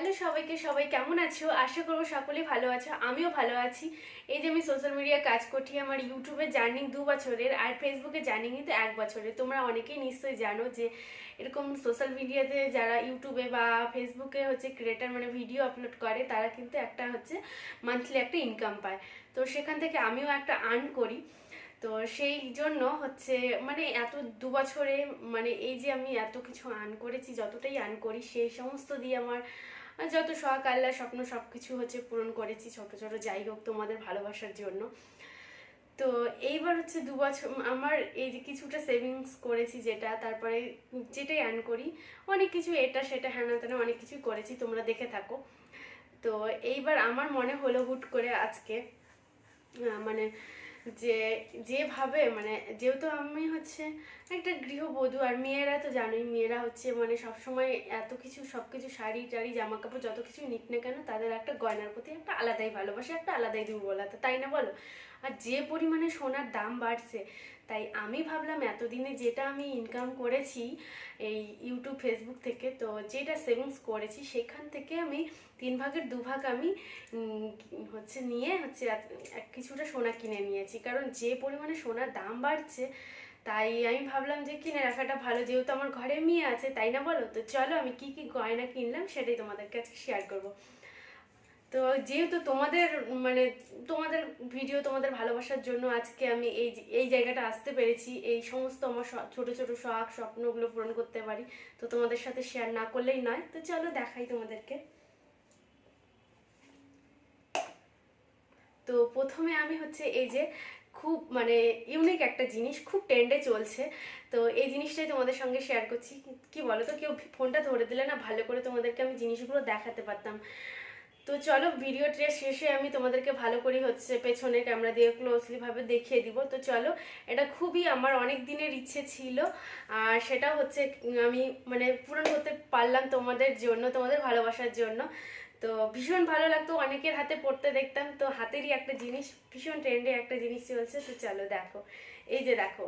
Hello সবাইকে, সবাই কেমন আছো? আশা করব সকলেই ভালো আছো, আমিও ভালো আছি। এই যে আমি সোশ্যাল মিডিয়া কাজ করছি, আমার ইউটিউবে জার্নিং দু বছরের আর ফেসবুকে জার্নিং কিন্তু এক বছরের। তোমরা অনেকেই নিশ্চয়ই জানো যে এরকম সোশ্যাল মিডিয়াতে যারা ইউটিউবে বা ফেসবুকে হচ্ছে ক্রিয়েটার মানে ভিডিও আপলোড করে, তারা কিন্তু একটা হচ্ছে মান্থলি একটা ইনকাম পায়। তো সেখান থেকে আমিও একটা আর্ন করি। তো সেই জন্য হচ্ছে মানে এত দু বছরে মানে এই যে আমি এত কিছু আর্ন করেছি, যতটাই আর্ন করি, সেই সমস্ত দিয়ে আমার যত শখ আল্লাহ স্বপ্ন সব কিছু হচ্ছে পূরণ করেছি ছোট ছোট। যাই হোক, তোমাদের ভালোবাসার জন্য। তো এইবার হচ্ছে দু বছর, আমার এই যে কিছুটা সেভিংস করেছি যেটা, তারপরে যেটাই আর্ন করি, অনেক কিছু এটা, সেটা, হ্যানা তেনা অনেক কিছুই করেছি, তোমরা দেখে থাকো। তো এইবার আমার মনে হলো হুট করে আজকে মানে যে, যেভাবে মানে যেহেতু আমি হচ্ছে একটা গৃহবধূ আর মেয়েরা তো জানোই, মেয়েরা হচ্ছে মানে সবসময় এত কিছু সব কিছু শাড়ি টাড়ি জামা কাপড় যত কিছু নিক না কেন, তাদের একটা গয়নার প্রতি একটা আলাদাই ভালোবাসা, একটা আলাদাই দুর্বলতা, তাই না বলো? আর যে পরিমাণে সোনার দাম বাড়ছে, তাই আমি ভাবলাম এতদিনে যেটা আমি ইনকাম করেছি এই ইউটিউব ফেসবুক থেকে, তো যেটা সেভিংস করেছি সেখান থেকে আমি তিন ভাগের দু ভাগ আমি হচ্ছে নিয়ে হচ্ছে কিছুটা সোনা কিনে নিয়েছি। কারণ যে পরিমাণে সোনার দাম বাড়ছে, তাই আমি ভাবলাম যে কিনে রাখাটা ভালো। যেহেতু আমার ঘরে মেয়ে আছে, তাই না বলো? তো চলো আমি কি কি গয়না কিনলাম সেটাই তোমাদের কাছে শেয়ার করব। তো যেহেতু তোমাদের মানে তোমাদের ভিডিও তোমাদের ভালোবাসার জন্য আজকে আমি এই এই জায়গাটা আসতে পেরেছি। এই সমস্ত আমার ছোট ছোট শখ, স্বপ্নগুলো পূরণ করতে পারি। তো তোমাদের সাথে শেয়ার না করলেই নয়। তো চলো দেখাই তোমাদেরকে। তো প্রথমে আমি হচ্ছে এই যে খুব মানে ইউনিক একটা জিনিস, খুব ট্রেন্ডে চলছে। তো এই জিনিসটাই তোমাদের সঙ্গে শেয়ার করছি। কি বলো তো, কেউ ফোনটা ধরে দিলে না ভালো করে তোমাদেরকে আমি জিনিসগুলো দেখাতে পারতাম। তো চলো ভিডিওটা শেষে আমি তোমাদেরকে ভালো করে হচ্ছে পেছনে ক্যামেরা দিয়ে ক্লোজলি ভাবে দেখিয়ে দিব। তো চলো, এটা খুবই আমার অনেক দিনের ইচ্ছে ছিল। আর সেটা হচ্ছে আমি মানে পূরণ করতে পারলাম তোমাদের জন্য, তোমাদের ভালোবাসার জন্য। তো ভীষণ ভালো লাগতো, অনেকের হাতে পড়তে দেখতাম। তো হাতেরই একটা জিনিস, ভীষণ ট্রেন্ডে একটা জিনিস চলছে। তো চলো দেখো, এই যে দেখো,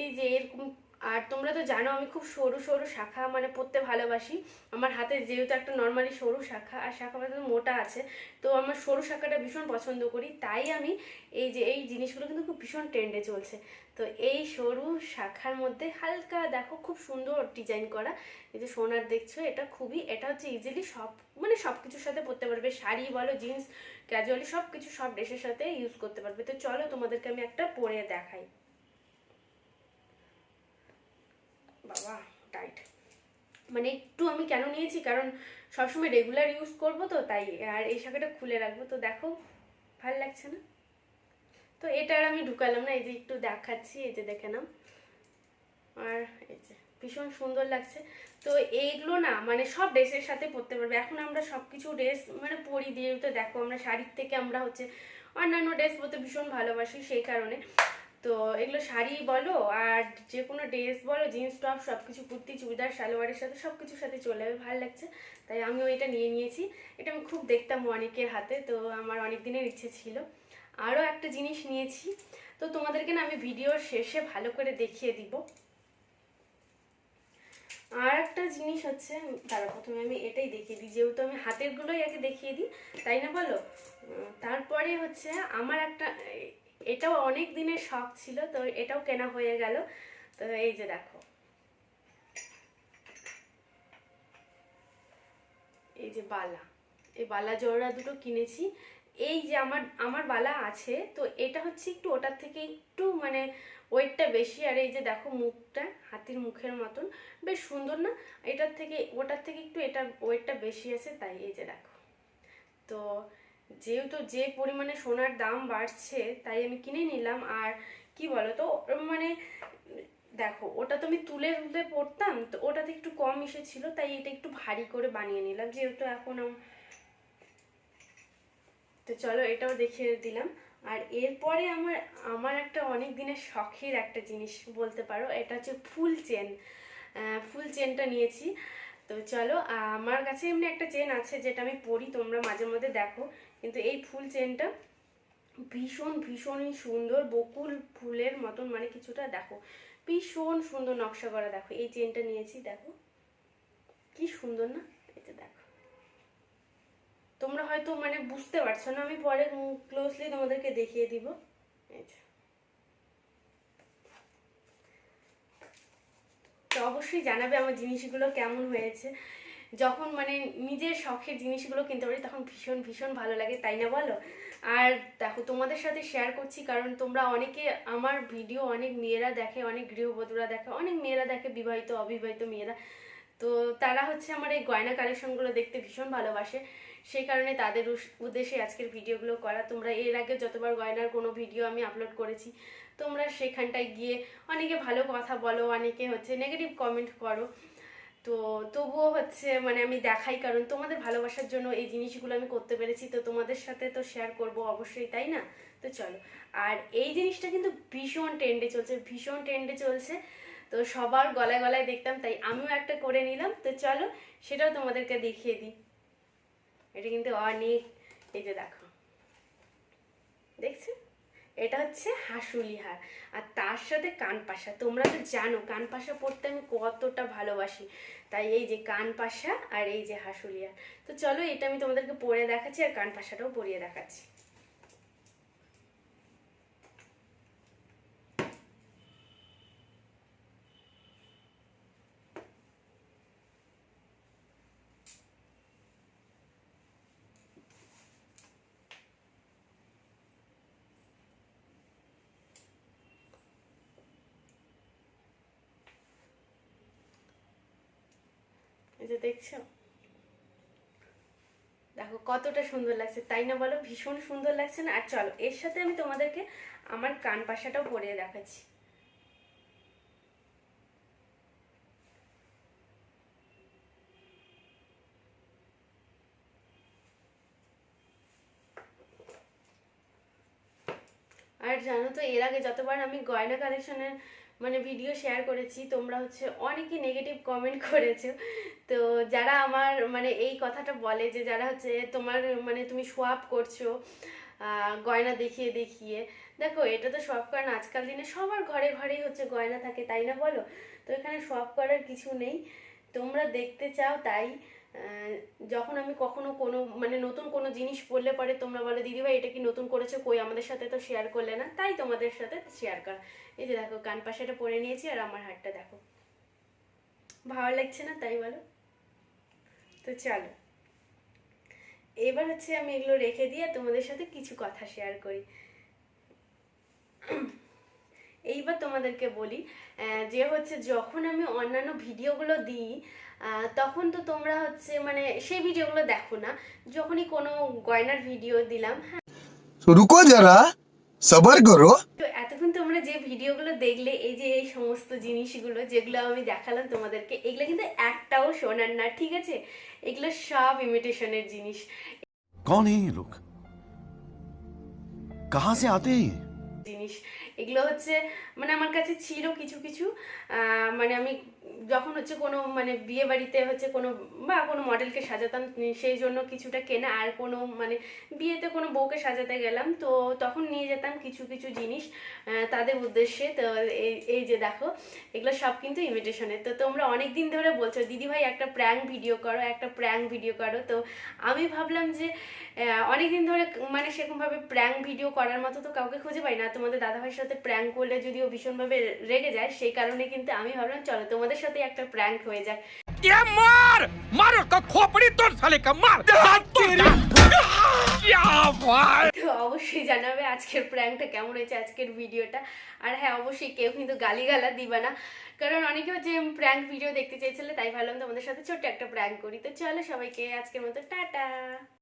এই যে এরকম আর তোমরা তো জানো আমি খুব সরু সরু শাখা মানে পড়তে ভালোবাসি। আমার হাতে যেহেতু একটা নর্মালি সরু শাখা, আর শাখা পাতা মোটা আছে, তো আমার সরু শাখাটা ভীষণ পছন্দ করি। তাই আমি এই যে এই জিনিসগুলো কিন্তু খুব ভীষণ ট্রেন্ডে চলছে। তো এই সরু শাখার মধ্যে হালকা দেখো খুব সুন্দর ডিজাইন করা। এই যে সোনার দেখছ, এটা খুবই, এটা হচ্ছে ইজিলি সব মানে সব কিছুর সাথে পরতে পারবে। শাড়ি বলো জিন্স ক্যাজুয়ালি সব কিছু সব ড্রেসের সাথে ইউজ করতে পারবে। তো চলো তোমাদেরকে আমি একটা পরে দেখাই। বাবা টাইট মানে একটু আমি কেন নিয়েছি? কারণ সবসময় রেগুলার ইউজ করব তো, তাই আর এই শাখাটা খুলে রাখব। তো দেখো, ভালো লাগছে না? তো এটা আর আমি ঢুকালাম না, এই যে একটু দেখাচ্ছি, এই যে দেখে নাও। আর এই যে, ভীষণ সুন্দর লাগছে। তো এইগুলো না মানে সব ড্রেসের সাথে পরতে পারবে। এখন আমরা সব কিছু ড্রেস মানে পরি দিয়ে, তো দেখো আমরা শাড়ির থেকে আমরা হচ্ছে অন্যান্য ড্রেস পরতে ভীষণ ভালোবাসি সেই কারণে। তো এগুলো শাড়ি বলো আর যে কোনো ড্রেস বলো, জিন্স টপ সব কিছু কুর্তি, চুড়িদার, সালোয়ারের সাথে সব কিছুর সাথে চলে যাবে, ভালো লাগছে। তাই আমিও এটা নিয়ে নিয়েছি। এটা আমি খুব দেখতাম অনেকের হাতে, তো আমার অনেক দিনের ইচ্ছে ছিল। আরও একটা জিনিস নিয়েছি। তো তোমাদেরকে না আমি ভিডিওর শেষে ভালো করে দেখিয়ে দিব। আর একটা জিনিস হচ্ছে তারা প্রথমে আমি এটাই দেখিয়ে দিই। যেহেতু আমি হাতেরগুলোই আগে দেখিয়ে দিই, তাই না বলো? তারপরে হচ্ছে আমার একটা এটাও অনেক দিনের শখ ছিল, তো এটাও কেনা হয়ে গেল। তো এই যে দেখো। এই যে বালা। এই বালা জোড়া দুটো কিনেছি। এই যে আমার আমার বালা আছে, তো এটা হচ্ছে একটু ওটার থেকে একটু মানে ওয়েটটা বেশি। আর এই যে দেখো মুখটা, হাতির মুখের মতন। বেশ সুন্দর না? এটার থেকে, ওটার থেকে একটু এটা ওয়েটটা বেশি আছে, তাই এই যে দেখো। তো যেহেতু যে পরিমাণে সোনার দাম বাড়ছে, তাই আমি কিনে নিলাম। আর কি বলো তো মানে দেখো, ওটা তো আমি তুলে তুলে পড়তাম তো ওটাতে একটু কম এসেছিল, তাই এটা একটু ভারী করে বানিয়ে নিলাম, যেহেতু এখন তো চলো এটাও দেখিয়ে দিলাম। আর এরপরে আমার আমার একটা অনেক দিনের শখের একটা জিনিস বলতে পারো, এটা হচ্ছে ফুল চেন। ফুল চেনটা নিয়েছি। তো চলো আমার কাছে এমনি একটা চেন আছে, যেটা আমি পরি, তোমরা মাঝে মধ্যে দেখো। কিন্তু এই ফুল চেনটা ভীষণ ভীষণই সুন্দর। বকুল ফুলের মতন মানে কিছুটা দেখো, ভীষণ সুন্দর নকশা করা দেখো, এই চেনটা নিয়েছি দেখো। কি সুন্দর না? যে দেখো। হয়তো মানে বুঝতে পারছ না, আমি পরে ক্লোজলি তোমাদেরকে দেখিয়ে দিব। তো অবশ্যই জানাবে আমার জিনিসগুলো কেমন হয়েছে। যখন মানে নিজের শখের জিনিসগুলো কিনতে পারি, তখন ভীষণ ভীষণ ভালো লাগে, তাই না বলো? আর দেখো, তোমাদের সাথে শেয়ার করছি কারণ তোমরা অনেকে, আমার ভিডিও অনেক মেয়েরা দেখে, অনেক গৃহবধূরা দেখে, অনেক মেয়েরা দেখে, বিবাহিত, অবিবাহিত মেয়েরা। তো তারা হচ্ছে আমার এই গয়না কালেকশনগুলো দেখতে ভীষণ ভালোবাসে। সেই কারণে তাদের উদ্দেশ্যে আজকের ভিডিওগুলো করা। তোমরা এর আগে যতবার গয়নার কোনো ভিডিও আমি আপলোড করেছি, তোমরা সেখানটায় গিয়ে অনেকে ভালো কথা বলো, অনেকে হচ্ছে নেগেটিভ কমেন্ট করো। তো তবুও হচ্ছে মানে আমি দেখাই, কারণ তোমাদের ভালোবাসার জন্য এই জিনিসগুলো আমি করতে পেরেছি, তো তোমাদের সাথে তো শেয়ার করব অবশ্যই, তাই না? তো চলো। আর এই জিনিসটা কিন্তু ভীষণ ট্রেন্ডে চলছে, ভীষণ ট্রেন্ডে চলছে। তো সবার গলায় গলায় দেখতাম, তাই আমিও একটা করে নিলাম। তো চলো, সেটাও তোমাদেরকে দেখিয়ে দিই। এটা কিন্তু অনেক, এই যে দেখো। দেখছ? এটা হচ্ছে হাসুলি হার আর তার সাথে কানপাশা। তোমরা তো জানো, কানপাশা পড়তে আমি কতটা ভালোবাসি। তাই এই যে কানপাশা আর এই যে হাসুলি হার তো চলো এটা আমি তোমাদেরকে পরে দেখাচ্ছি আর কানপাশাটাও পরিয়ে দেখাচ্ছি। এই যে দেখছ? দেখো কতটা সুন্দর লাগছে। তাই না বলো? ভীষণ সুন্দর লাগছে না? আর চলো, এর সাথে আমি তোমাদেরকে আমার কান পাশাটাও পরিয়ে দেখাচ্ছি। আর জানো তো, এর আগে যতবার আমি গয়না কালেকশনের মানে ভিডিও শেয়ার করেছি, তোমরা হচ্ছে অনেকেই নেগেটিভ কমেন্ট করেছ। তো যারা আমার মানে এই কথাটা বলে যে যারা হচ্ছে তোমার মানে তুমি সোয়াপ করছ গয়না দেখিয়ে দেখিয়ে, দেখো এটা তো সব কারণ আজকাল দিনে সবার ঘরে ঘরেই হচ্ছে গয়না থাকে, তাই না বলো? তো এখানে সব করার কিছু নেই। তোমরা দেখতে চাও তাই যখন আমি কখনো কোনো মানে নতুন কোনো জিনিস পড়লে পরে তোমরা বলে, দিদিভাই, এটা কি নতুন করেছ? কই? আমাদের সাথে তো শেয়ার করলে না? তাই তোমাদের সাথে শেয়ার করা। এই যে দেখো, কান পাশাটা পরে নিয়েছি আর আমার হাতটা দেখো। ভালো লাগছে না? তাই বলো। তো চলো। এবার হচ্ছে আমি এগুলো রেখে দিয়ে তোমাদের সাথে কিছু কথা শেয়ার করি। এইবার তোমাদেরকে বলি যে হচ্ছে যখন আমি অন্যান্য ভিডিওগুলো দিই তখন তো তোমরা হচ্ছে মানে সেই ভিডিওগুলো দেখো না। যখনই কোনো গয়নার ভিডিও দিলাম হ্যাঁ। রুকো যারা সবার করো। এতক্ষণ তোমরা যে ভিডিওগুলো দেখলে এই যে এই সমস্ত জিনিসগুলো যেগুলো আমি দেখালাম তোমাদেরকে এগুলো কিন্তু একটাও শোনার না ঠিক আছে? এগুলো সব ইমিটেশনের জিনিস। কোন এই লোক? কাহা সে আতে জিনিস। এগুলো হচ্ছে মানে আমার কাছে ছিল কিছু কিছু মানে আমি যখন হচ্ছে কোনো মানে বিয়ে বাড়িতে হচ্ছে কোনো বা কোনো মডেলকে সাজাতাম সেই জন্য কিছুটা কেনা আর কোনো মানে বিয়েতে কোনো বউকে সাজাতে গেলাম। তো তখন নিয়ে যেতাম কিছু কিছু জিনিস তাদের উদ্দেশ্যে। তো এই এই যে দেখো, এগুলো সব কিন্তু ইমিটেশনের তো তোমরা অনেক দিন ধরে বলছো, দিদি ভাই, একটা প্র্যাঙ্ক ভিডিও করো, একটা প্র্যাঙ্ক ভিডিও করো। তো আমি ভাবলাম যে অনেক দিন ধরে মানে সেরকমভাবে প্র্যাঙ্ক ভিডিও করার মতো তো কাউকে খুঁজে পাই না। তোমাদের দাদাভাইয়ের সাথে প্র্যাঙ্ক করলে যদিও যদিও ভীষণভাবে রেগে যায় সেই কারণে কিন্তু আমি ভাবলাম চলো তোমাদের সাথে একটা প্র্যাঙ্ক হয়ে যায় অবশ্যই জানাবে আজকের প্র্যাঙ্কটা কেমন হয়েছে আজকের ভিডিওটা আর হ্যাঁ অবশ্যই কেউ কিন্তু গালিগালা দিবা না। কারণ অনেকে হচ্ছে প্র্যাঙ্ক ভিডিও দেখতে চেয়েছিল তাই ভাবলাম তোমাদের সাথে ছোট্ট একটা প্র্যাঙ্ক করি। তো চলো সবাইকে আজকের মতো টাটা!